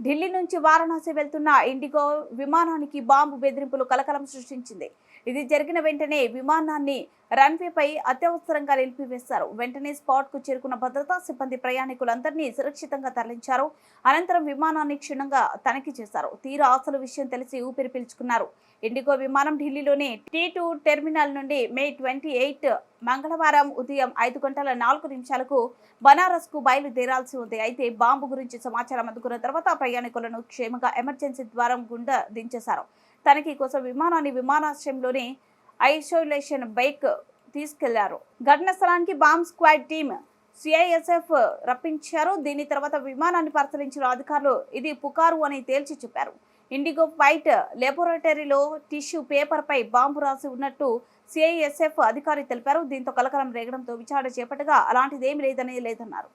ఢిల్లీ నుంచి వారణాసి వెళ్తున్న ఇండిగో విమానానికి బాంబు బెదిరింపులు కలకలం సృష్టించింది. ఇది జరిగిన వెంటనే విమానాన్ని రన్వేపై అత్యవసరంగా నిలిపివేశారు. వెంటనే స్పాట్కు చేరుకున్న భద్రతా సిబ్బంది ప్రయాణికులందరినీ సురక్షితంగా తరలించారు. అనంతరం విమానాన్ని క్షుణ్ణంగా తనిఖీ చేశారు. తీరా అసలు విషయం తెలిసి ఊపిరి పీల్చుకున్నారు. ఇండిగో విమానం ఢిల్లీలోని టీ టూ టెర్మినల్ నుండి మే ట్వంటీ ఎయిట్ మంగళవారం ఉదయం ఐదు గంటల నాలుగు నిమిషాలకు బనారస్కు బయలుదేరాల్సి ఉంది. అయితే బాంబు గురించి సమాచారం అందుకున్న తర్వాత ప్రయాణికులను క్షేమంగా ఎమర్జెన్సీ ద్వారం గుండా దించేశారు. తనిఖీ కోసం విమానాన్ని విమానాశ్రయంలోని ఐసోలేషన్ బైక్ తీసుకెళ్ళారు. ఘటన స్థలానికి బాంబ్ స్క్వాడ్ టీం సిఐఎస్ఎఫ్ రప్పించారు. దీని తర్వాత విమానాన్ని పరిశీలించిన అధికారులు ఇది పుకారు అని తేల్చి చెప్పారు. ఇండిగో ఫైట్ లెబొరేటరీలో టిష్యూ పేపర్పై బాంబు రాసి ఉన్నట్టు సిఐఎస్ఎఫ్ అధికారి తెలిపారు. దీంతో కలకలం రేగడంతో విచారణ చేపట్టగా అలాంటిదేమీ లేదని లేదన్నారు.